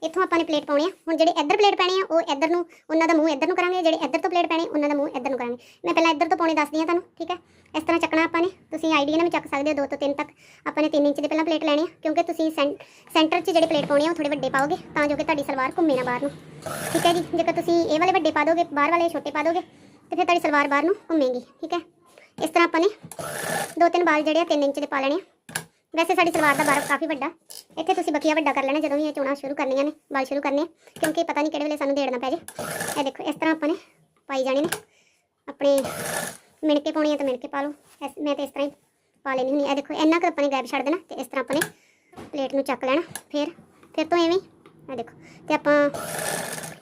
ਇੱਥੋਂ ਆਪਾਂ ਨੇ ਪਲੇਟ ਪਾਉਣੀ ਆ। ਹੁਣ ਜਿਹੜੇ ਇੱਧਰ ਪਲੇਟ ਪੈਣੇ ਆ, ਉਹ ਇੱਧਰ ਨੂੰ, ਉਹਨਾਂ ਦਾ ਮੂੰਹ ਇੱਧਰ ਨੂੰ ਕਰਾਂਗੇ, ਜਿਹੜੇ ਇੱਧਰ ਤੋਂ ਪਲੇਟ ਪੈਣੇ, ਉਹਨਾਂ ਦਾ ਮੂੰਹ ਇੱਧਰ ਨੂੰ ਕਰਾਂਗੇ। ਮੈਂ ਪਹਿਲਾਂ ਇੱਧਰ ਤੋਂ ਪਾਉਣੇ ਦੱਸਦੀ ਆ ਤੁਹਾਨੂੰ, ਠੀਕ ਹੈ? ਇਸ ਤਰ੍ਹਾਂ ਚੱਕਣਾ ਆਪਾਂ ਨੇ। ਤੁਸੀਂ ਆਈਡੀਆ ਨਾਲ ਵੀ ਚੱਕ ਸਕਦੇ ਹੋ, ਦੋ ਤੋਂ ਤਿੰਨ ਤੱਕ। ਆਪਾਂ ਨੇ 3 ਇੰਚ ਦੇ ਪਹਿਲਾਂ ਪਲੇਟ ਲੈਣੇ ਆ, ਕਿਉਂਕਿ ਤੁਸੀਂ ਸੈਂਟਰ 'ਚ ਜਿਹੜੇ ਪਲੇਟ ਪਾਉਣੇ ਆ, ਉਹ ਥੋੜੇ ਵੱਡੇ ਪਾਓਗੇ, ਤਾਂ ਜੋ ਕਿ ਤੁਹਾਡੀ ਸਲਵਾਰ ਘੁੰਮੇ ਨਾ ਬਾਹਰ ਨੂੰ। ਠੀਕ ਹੈ ਜੀ? ਜੇਕਰ ਤੁਸੀਂ ਇਹ ਵਾਲੇ ਵੱਡੇ ਪਾ ਦੋਗੇ, ਬਾਹਰ ਵਾਲੇ ਛੋਟੇ ਪਾ ਦੋਗੇ, ਤੇ ਫਿਰ ਤੁਹਾਡੀ ਸਲਵਾਰ ਬਾਹਰ ਨੂੰ ਘੁੰਮੇਗੀ, ਠੀਕ ਹੈ? ਇਸ ਤਰ੍ਹਾਂ ਆਪਾਂ ਨੇ ਦੋ ਤਿੰਨ ਬਾਲ ਜਿਹੜੇ ਆ 3 ਇੰਚ ਦੇ ਪਾ ਲੈਣੇ ਆ। ਵੈਸੇ ਸਾਡੀ ਸਲਵਾਰ ਦਾ ਬਾਰ ਕਾਫੀ ਵੱਡਾ। ਇੱਥੇ ਤੁਸੀਂ ਬਕੀਆ ਵੱਡਾ ਕਰ ਲੈਣਾ, ਜਦੋਂ ਵੀ ਇਹ ਚੋਣਾ ਸ਼ੁਰੂ ਕਰਨੀਆਂ ਨੇ ਵਾਲ ਸ਼ੁਰੂ ਕਰਨੇ ਕਿਉਂਕਿ ਪਤਾ ਨਹੀਂ ਕਿਹੜੇ ਵੇਲੇ ਸਾਨੂੰ ਦੇੜਨਾ ਪੈ ਜੇ। ਇਹ ਦੇਖੋ, ਇਸ ਤਰ੍ਹਾਂ ਆਪਾਂ ਨੇ ਪਾਈ ਜਾਣੇ ਨੇ। ਆਪਣੇ ਮਿਣਕੇ ਪਾਉਣੀ ਹੈ ਤਾਂ ਮਿਣ ਪਾ ਲਓ। ਐਸ- ਮੈਂ ਤਾਂ ਇਸ ਤਰ੍ਹਾਂ ਹੀ ਪਾ ਲੈਣੀ ਹੁੰਦੀ ਆ ਦੇਖੋ, ਇੰਨਾ ਕੁ ਆਪਾਂ ਨੇ ਗੈਪ ਛੱਡ ਦੇਣਾ ਤੇ ਇਸ ਤਰ੍ਹਾਂ ਆਪਾਂ ਨੇ ਪਲੇਟ ਨੂੰ ਚੱਕ ਲੈਣਾ। ਫਿਰ ਫਿਰ ਤੋਂ ਐਵੇਂ ਆ ਦੇਖੋ, ਤੇ ਆਪਾਂ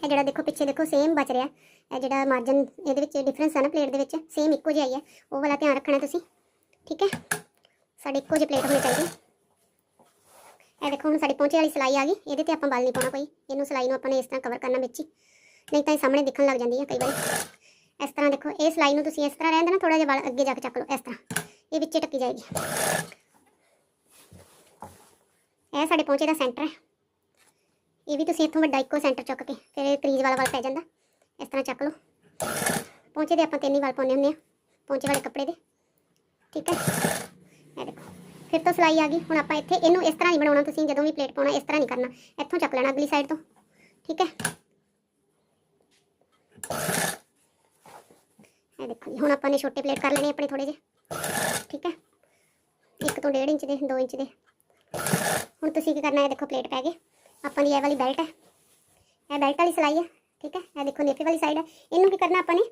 ਇਹ ਜਿਹੜਾ ਦੇਖੋ, ਪਿੱਛੇ ਦੇਖੋ ਸੇਮ ਬਚ ਰਿਹਾ। ਇਹ ਜਿਹੜਾ ਮਾਰਜਨ ਇਹਦੇ ਵਿੱਚ ਡਿਫਰੈਂਸ ਹੈ ਨਾ, ਪਲੇਟ ਦੇ ਵਿੱਚ ਸੇਮ ਇੱਕੋ ਜਿਹਾ ਹੀ ਹੈ ਉਹ ਵਾਲਾ ਧਿਆਨ ਰੱਖਣਾ ਤੁਸੀਂ। ਠੀਕ ਹੈ? ਸਾਡੇ ਇੱਕੋ ਜਿਹੀ ਪਲੇਟ ਹੋਣੀ ਚਾਹੀਦੀ। ਇਹ ਦੇਖੋ, ਹੁਣ ਸਾਡੀ ਪਹੁੰਚੇ ਵਾਲੀ ਸਲਾਈ ਆ ਗਈ। ਇਹਦੇ ਤੇ ਆਪਾਂ ਬਲ ਨਹੀਂ ਪਾਉਣਾ ਕੋਈ। ਇਹਨੂੰ ਸਲਾਈ ਨੂੰ ਆਪਾਂ ਨੇ ਇਸ ਤਰ੍ਹਾਂ ਕਵਰ ਕਰਨਾ ਵਿੱਚ ਹੀ। ਨਹੀਂ ਤਾਂ ਇਹ ਸਾਹਮਣੇ ਦਿਖਣ ਲੱਗ ਜਾਂਦੀ ਹੈ ਕਈ ਵਾਰੀ। ਇਸ ਤਰ੍ਹਾਂ ਦੇਖੋ, ਇਹ ਸਲਾਈ ਨੂੰ ਤੁਸੀਂ ਇਸ ਤਰ੍ਹਾਂ ਰਹਿੰਦੇ ਨਾ ਥੋੜਾ ਜਿਹਾ ਬਲ ਅੱਗੇ ਜਾ ਕੇ ਚੱਕ ਲਓ, ਇਸ ਤਰ੍ਹਾਂ। ਇਹ ਵਿੱਚੇ ਟੱਕੀ ਜਾਏਗੀ। ਇਹ ਸਾਡੇ ਪਹੁੰਚੇ ਦਾ ਸੈਂਟਰ ਹੈ। ਇਹ ਵੀ ਤੁਸੀਂ ਇੱਥੋਂ ਵੱਡਾ ਇੱਕੋ ਸੈਂਟਰ ਚੁੱਕ ਕੇ, ਫਿਰ ਇਹ ਕਰੀਜ਼ ਵਾਲਾ ਵਾਲ ਪੈ ਜਾਂਦਾ। ਇਸ ਤਰ੍ਹਾਂ ਚੱਕ ਲਓ। ਪਹੁੰਚੇ ਦੇ ਆਪਾਂ ਤਿੰਨ ਹੀ ਵਾਲ ਪਾਉਂਦੇ ਹੁੰਦੇ ਆ, ਪਹੁੰਚੇ ਵਾਲੇ ਕੱਪੜੇ ਦੇ। ਠੀਕ ਹੈ। ਇਹ ਦੇਖੋ ਫਿਰ ਤੋਂ ਸਲਾਈ ਆ ਗਈ। ਹੁਣ ਆਪਾਂ ਇੱਥੇ ਇਹਨੂੰ ਇਸ ਤਰ੍ਹਾਂ ਨਹੀਂ ਬਣਾਉਣਾ ਤੁਸੀਂ, ਜਦੋਂ ਵੀ ਪਲੇਟ ਪਾਉਣਾ ਇਸ ਤਰ੍ਹਾਂ ਨਹੀਂ ਕਰਨਾ। ਇੱਥੋਂ ਚੱਕ ਲੈਣਾ ਅਗਲੀ ਸਾਈਡ ਤੋਂ। ਠੀਕ ਹੈ? ਇਹ ਦੇਖੋ ਜੀ, ਹੁਣ ਆਪਾਂ ਨੇ ਛੋਟੇ ਪਲੇਟ ਕਰ ਲੈਣੇ ਆਪਣੇ ਥੋੜੇ ਜਿਹੇ। ਠੀਕ ਹੈ? ਇੱਕ ਤੋਂ 1.5 ਇੰਚ ਦੇ 2 ਇੰਚ ਦੇ। ਹੁਣ ਤੁਸੀਂ ਕੀ ਕਰਨਾ ਹੈ ਦੇਖੋ ਪਲੇਟ ਪੈ ਗਏ। ਆਪਾਂ ਦੀ ਇਹ ਵਾਲੀ ਬੈਲਟ ਹੈ। ਇਹ ਬੈਲਟ ਵਾਲੀ ਸਲਾਈ ਹੈ। ਠੀਕ ਹੈ? ਇਹ ਦੇਖੋ ਨੇਫੇ ਵਾਲੀ ਸਾਈਡ ਹੈ। ਇਹਨੂੰ ਕੀ ਕਰਨਾ ਆਪਾਂ ਨੇ?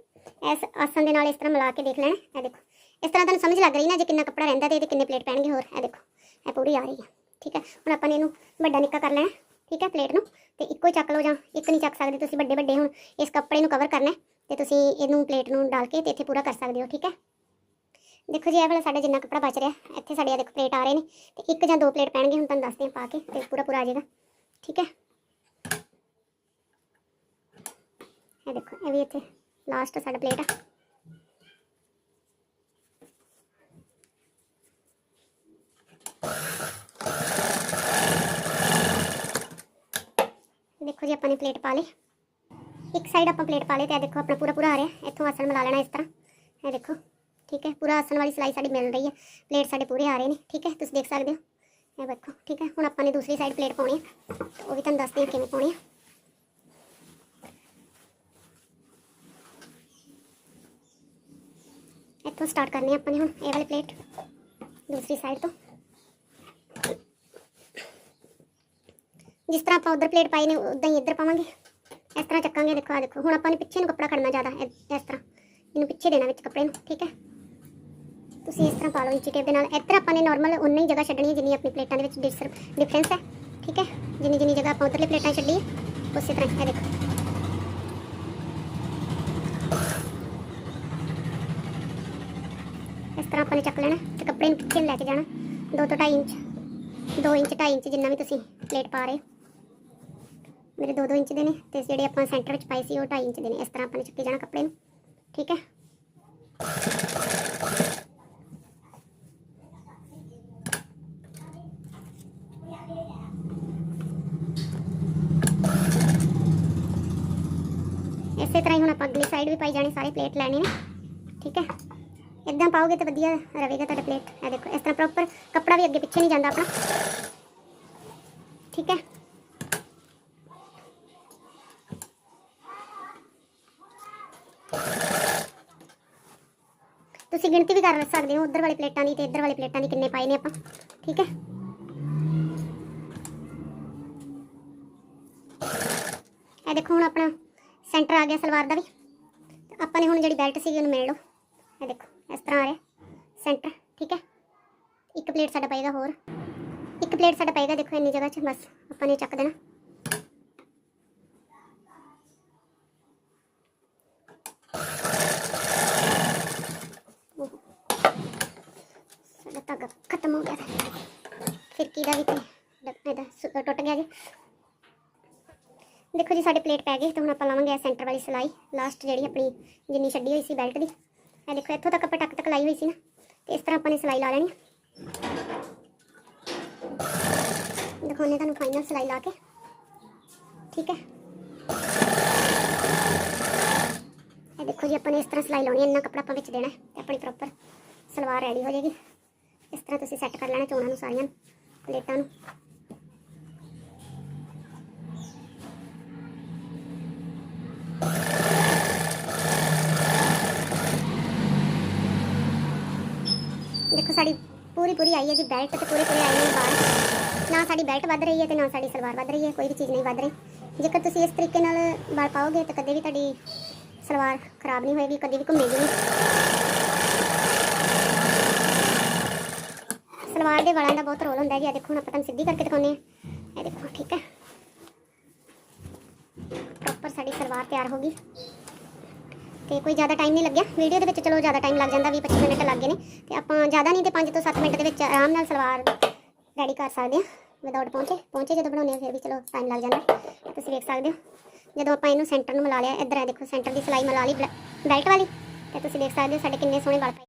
ਇਸ ਆਸਨ ਦੇ ਨਾਲ ਇਸ ਤਰ੍ਹਾਂ ਮਿਲਾ ਕੇ ਦੇਖ ਲੈਣਾ। ਇਹ ਦੇਖੋ। ਇਸ ਤਰ੍ਹਾਂ ਤੁਹਾਨੂੰ ਸਮਝ ਲੱਗ ਰਹੀ ਨਾ ਜੇ ਕਿੰਨਾ ਕੱਪੜਾ ਰਹਿੰਦਾ ਤੇ ਇਹਦੇ ਕਿੰਨੇ ਪਲੇਟ ਪੈਣਗੇ, ਹੋਰ, ਇਹ ਦੇਖੋ, ਇਹ ਪੂਰੀ ਆ ਰਹੀ ਹੈ ਠੀਕ ਹੈ? ਹੁਣ ਆਪਾਂ ਨੇ ਇਹਨੂੰ ਵੱਡਾ ਨਿੱਕਾ ਕਰ ਲੈਣਾ, ਠੀਕ ਹੈ ਪਲੇਟ ਨੂੰ, ਤੇ ਇੱਕੋ ਹੀ ਚੱਕ ਲਓ ਜਾਂ ਇੱਕ ਨਹੀਂ ਚੱਕ ਸਕਦੇ, ਤੁਸੀਂ ਵੱਡੇ ਵੱਡੇ ਹੁਣ ਇਸ ਕੱਪੜੇ ਨੂੰ ਕਵਰ ਕਰਨਾ ਹੈ, ਤੇ ਤੁਸੀਂ ਇਹਨੂੰ ਪਲੇਟ ਨੂੰ ਡਾਲ ਕੇ ਤੇ ਇੱਥੇ ਪੂਰਾ ਕਰ ਸਕਦੇ ਹੋ, ਠੀਕ ਹੈ? ਦੇਖੋ ਜੀ, ਇਹ ਵਾਲਾ ਸਾਡਾ ਜਿੰਨਾ ਕੱਪੜਾ ਬਚ ਰਿਹਾ, ਇੱਥੇ ਸਾਡੇ ਆ ਦੇਖੋ ਪਲੇਟ ਆ ਰਹੇ ਨੇ, ਤੇ ਇੱਕ ਜਾਂ ਦੋ ਪਲੇਟ ਪੈਣਗੇ, ਹੁਣ ਤੁਹਾਨੂੰ ਦੱਸਦੇ ਹਾਂ ਪਾ ਕੇ, ਤੇ ਪੂਰਾ ਪੂਰਾ ਆ ਜਾਏਗਾ, ਠੀਕ ਹੈ? ਇਹ ਦੇਖੋ, ਇਹ ਵੀ ਇੱਥੇ ਲਾਸਟ ਸਾਡਾ ਪਲੇਟ ਆ। ਦੇਖੋ ਜੀ ਆਪਾਂ ਨੇ ਪਲੇਟ ਪਾ ਲਈ ਇੱਕ ਸਾਈਡ ਆਪਾਂ ਪਲੇਟ ਪਾ ਲਈ ਤੇ ਇਹ ਦੇਖੋ ਆਪਣਾ ਪੂਰਾ ਪੂਰਾ ਆ ਰਿਹਾ ਇੱਥੋਂ ਆਸਣ ਮਿਲਾ ਲੈਣਾ ਇਸ ਤਰ੍ਹਾਂ ਇਹ ਦੇਖੋ ਠੀਕ ਹੈ ਪੂਰਾ ਆਸਣ ਵਾਲੀ ਸਲਾਈ ਸਾਡੀ ਮਿਲ ਰਹੀ ਹੈ ਪਲੇਟ ਸਾਡੇ ਪੂਰੇ ਆ ਰਹੇ ਨੇ ਠੀਕ ਹੈ ਤੁਸੀਂ ਦੇਖ ਸਕਦੇ ਹੋ ਇਹ ਦੇਖੋ ਠੀਕ ਹੈ ਹੁਣ ਆਪਾਂ ਨੇ ਦੂਸਰੀ ਸਾਈਡ ਪਲੇਟ ਪਾਉਣੀ ਹੈ ਤੇ ਉਹ ਵੀ ਤੁਹਾਨੂੰ ਦੱਸਦੇ ਹਾਂ ਕਿਵੇਂ ਪਾਉਣੀ ਹੈ ਇੱਥੋਂ ਸਟਾਰਟ ਕਰਨੀ ਹੈ ਆਪਾਂ ਨੇ ਹੁਣ ਇਹ ਵਾਲੀ ਪਲੇਟ ਦੂਸਰੀ ਸਾਈਡ ਤੋਂ ਜਿਸ ਤਰ੍ਹਾਂ ਆਪਾਂ ਉਧਰ ਪਲੇਟ ਪਾਈ ਨੇ, ਉਦਾਂ ਹੀ ਇੱਧਰ ਪਾਵਾਂਗੇ। ਇਸ ਤਰ੍ਹਾਂ ਚੱਕਾਂਗੇ, ਦੇਖੋ ਆ ਦੇਖੋ। ਹੁਣ ਆਪਾਂ ਨੇ ਪਿੱਛੇ ਨੂੰ ਕੱਪੜਾ ਖੜਨਾ ਜ਼ਿਆਦਾ ਇਸ ਤਰ੍ਹਾਂ। ਇਹਨੂੰ ਪਿੱਛੇ ਦੇਣਾ ਵਿੱਚ ਕੱਪੜੇ ਨੂੰ, ਠੀਕ ਹੈ? ਤੁਸੀਂ ਇਸ ਤਰ੍ਹਾਂ ਪਾ ਲਓ ਇੰਚੀ ਟੇਪ ਦੇ ਨਾਲ। ਇੱਧਰ ਆਪਾਂ ਨੇ ਨਾਰਮਲ ਉਨੀ ਹੀ ਜਗ੍ਹਾ ਛੱਡਣੀ ਹੈ ਜਿੰਨੀ ਆਪਣੀ ਪਲੇਟਾਂ ਦੇ ਵਿੱਚ ਡਿਫਰੈਂਸ ਹੈ, ਠੀਕ ਹੈ? ਜਿੰਨੀ ਜਿੰਨੀ ਜਗ੍ਹਾ ਆਪਾਂ ਉਧਰਲੇ ਪਲੇਟਾਂ ਛੱਡੀ ਉਸੇ ਤਰ੍ਹਾਂ, ਇਹ ਦੇਖੋ। ਇਸ ਤਰ੍ਹਾਂ ਆਪਾਂ ਨੇ ਚੱਕ ਲੈਣਾ ਤੇ ਕੱਪੜੇ ਨੂੰ ਪਿੱਛੇ ਨੂੰ ਲੈ ਕੇ ਜਾਣਾ। 2 ਤੋਂ 2.5 ਇੰਚ 2 ਇੰਚ 2.5 ਇੰਚ ਜਿੰਨਾ ਵੀ ਤੁਸੀਂ ਪਲੇਟ ਪਾ ਰਹੇ ਹੋ। ਮੇਰੇ 2-2 ਇੰਚ ਦੇ ਨੇ ਤੇ ਜਿਹੜੇ ਆਪਾਂ ਸੈਂਟਰ ਵਿੱਚ ਪਾਏ ਸੀ ਉਹ 2.5 ਇੰਚ ਦੇ ਨੇ। ਇਸ ਤਰ੍ਹਾਂ ਆਪਾਂ ਨੇ ਚੱਕੀ ਜਾਣਾ ਕੱਪੜੇ ਨੂੰ। ਠੀਕ ਹੈ? ਇਸੇ ਤਰ੍ਹਾਂ ਹੀ ਹੁਣ ਆਪਾਂ ਅਗਲੀ ਸਾਈਡ ਵੀ ਪਾਈ ਜਾਣੀ, ਸਾਰੇ ਪਲੇਟ ਲੈਣੇ ਨੇ। ਠੀਕ ਹੈ? ਇਦਾਂ ਪਾਓਗੇ ਤਾਂ ਵਧੀਆ ਰਹੇਗਾ ਤੁਹਾਡਾ ਪਲੇਟ ਇਹ ਦੇਖੋ, ਇਸ ਤਰ੍ਹਾਂ ਪ੍ਰੋਪਰ ਕੱਪੜਾ ਵੀ ਅੱਗੇ ਪਿੱਛੇ ਨਹੀਂ ਜਾਂਦਾ ਆਪਣਾ। ਠੀਕ ਹੈ ਤੁਸੀਂ ਗਿਣਤੀ ਵੀ ਕਰ ਸਕਦੇ ਹੋ, ਉਧਰ ਵਾਲੀ ਪਲੇਟਾਂ ਦੀ ਤੇ ਇੱਧਰ ਵਾਲੀ ਪਲੇਟਾਂ ਦੀ ਕਿੰਨੇ ਪਾਏ ਨੇ ਆਪਾਂ, ਠੀਕ ਹੈ? ਇਹ ਦੇਖੋ ਹੁਣ ਆਪਣਾ ਸੈਂਟਰ ਆ ਗਿਆ ਸਲਵਾਰ ਦਾ ਵੀ। ਆਪਾਂ ਨੇ ਹੁਣ ਜਿਹੜੀ ਬੈਲਟ ਸੀਗੀ ਉਹਨੂੰ ਮਿਲ ਲਓ। ਇਹ ਦੇਖੋ, ਇਸ ਤਰ੍ਹਾਂ ਆ ਰਿਹਾ ਸੈਂਟਰ, ਠੀਕ ਹੈ? ਇੱਕ ਪਲੇਟ ਸਾਡਾ ਪਏਗਾ ਹੋਰ। ਇੱਕ ਪਲੇਟ ਸਾਡਾ ਪਏਗਾ ਦੇਖੋ ਇੰਨੀ ਜਗ੍ਹਾ 'ਚ, ਬਸ ਆਪਾਂ ਨੇ ਚੱਕ ਦੇਣਾ। ਸਾਡਾ ਧਾਗਾ ਖਤਮ ਹੋ ਗਿਆ ਫਿਰਕੀ ਦਾ ਵੀ ਤੇ ਡ- ਇਹਦਾ ਸੁ- ਟੁੱਟ ਗਿਆ ਜੀ। ਦੇਖੋ ਜੀ, ਸਾਡੇ ਪਲੇਟ ਪੈ ਗਏ, ਤੇ ਹੁਣ ਆਪਾਂ ਲਾਵਾਂਗੇ ਸੈਂਟਰ ਵਾਲੀ ਸਲਾਈ। ਲਾਸਟ ਜਿਹੜੀ ਆਪਣੀ ਜਿੰਨੀ ਛੱਡੀ ਹੋਈ ਸੀ ਬੈਲਟ ਦੀ। ਇਹ ਦੇਖੋ, ਇੱਥੋਂ ਤੱਕ ਆਪਾਂ ਟੱਕ ਤੱਕ ਲਾਈ ਹੋਈ ਸੀ ਨਾ। ਤੇ ਇਸ ਤਰ੍ਹਾਂ ਆਪਾਂ ਨੇ ਸਲਾਈ ਲਾ ਲੈਣੀ। ਦਿਖਾਉਣੇ ਤੁਹਾਨੂੰ ਫਾਈਨਲ ਸਲਾਈ ਲਾ ਕੇ। ਠੀਕ ਹੈ? ਇਹ ਦੇਖੋ ਜੀ, ਆਪਾਂ ਨੇ ਇਸ ਤਰ੍ਹਾਂ ਸਲਾਈ ਲਾਉਣੀ ਹੈ। ਇੰਨਾ ਕੱਪੜਾ ਆਪਾਂ ਵਿੱਚ ਦੇਣਾ ਹੈ ਆਪਣੀ ਪ੍ਰੋਪਰ ਸਲਵਾਰ ਰੈਡੀ ਹੋ ਜਾਏਗੀ। ਇਸ ਤਰ੍ਹਾਂ ਤੁਸੀਂ ਸੈੱਟ ਕਰ ਲੈਣਾ ਚੋਣਾਂ ਨੂੰ ਸਾਰੀਆਂ ਪਲੇਟਾਂ ਨੂੰ। ਦੇਖੋ, ਸਾਡੀ ਪੂਰੀ ਪੂਰੀ ਆਈ ਹੈ ਜੀ ਬੈਲਟ ਤੇ ਪੂਰੀ ਪੂਰੀ ਆਈ ਹੈ ਬਾਹਰ। ਨਾ ਸਾਡੀ ਬੈਲਟ ਵੱਧ ਰਹੀ ਹੈ ਤੇ ਨਾ ਸਾਡੀ ਸਲਵਾਰ ਵੱਧ ਰਹੀ ਹੈ, ਕੋਈ ਵੀ ਚੀਜ਼ ਨਹੀਂ ਵੱਧ ਰਹੀ। ਜੇਕਰ ਤੁਸੀਂ ਇਸ ਤਰੀਕੇ ਨਾਲ ਵਾਲ ਪਾਓਗੇ ਤਾਂ ਕਦੇ ਵੀ ਤੁਹਾਡੀ ਸਲਵਾਰ ਖਰਾਬ ਨਹੀਂ ਹੋਏਗੀ, ਕਦੇ ਵੀ ਘੁੰਮੇਗੀ ਨਹੀਂ। ਸਲਵਾਰ ਦੇ ਵਾਲਾਂ ਦਾ ਬਹੁਤ ਰੋਲ ਹੁੰਦਾ ਜੀ। ਆ ਦੇਖੋ, ਹੁਣ ਆਪਾਂ ਤੁਹਾਨੂੰ ਸਿੱਧੀ ਕਰਕੇ ਦਿਖਾਉਂਦੇ ਆ ਇਹ ਦੇਖੋ ਠੀਕ ਹੈ। ਪ੍ਰੋਪਰ ਸਾਡੀ ਸਲਵਾਰ ਤਿਆਰ ਹੋ ਗਈ। ਤੇ ਕੋਈ ਜ਼ਿਆਦਾ ਟਾਈਮ ਨਹੀਂ ਲੱਗਿਆ। ਵੀਡੀਓ ਦੇ ਵਿੱਚ ਚਲੋ ਜ਼ਿਆਦਾ ਟਾਈਮ ਲੱਗ ਜਾਂਦਾ 20 25 ਮਿੰਟ ਲੱਗ ਗਏ ਨੇ। ਤੇ ਆਪਾਂ ਜ਼ਿਆਦਾ ਨਹੀਂ ਤੇ 5 ਤੋਂ 7 ਮਿੰਟ ਦੇ ਵਿੱਚ ਆਰਾਮ ਨਾਲ ਸਲਵਾਰ ਰੈਡੀ ਕਰ ਸਕਦੇ ਹਾਂ। ਵਿਦਆਊਟ ਪਹੁੰਚੇ। ਪਹੁੰਚੇ ਜਦੋਂ ਬਣਾਉਂਦੇ ਆ ਫਿਰ ਵੀ ਚਲੋ ਟਾਈਮ ਲੱਗ ਜਾਂਦਾ। ਤੁਸੀਂ ਵੇਖ ਸਕਦੇ ਹੋ। ਜਦੋਂ ਆਪਾਂ ਇਹਨੂੰ ਸੈਂਟਰ ਨੂੰ ਮਿਲਾ ਲਿਆ, ਇੱਧਰ ਆ ਦੇਖੋ ਸੈਂਟਰ ਦੀ ਸਲਾਈ ਮਿਲਾ ਲਈ ਬੈਲਟ ਵਾਲੀ। ਤੇ ਤੁਸੀਂ ਦੇਖ ਸਕਦੇ ਹੋ ਸਾਡੇ ਕਿੰਨੇ ਸੋਹਣੇ ਵਾਲ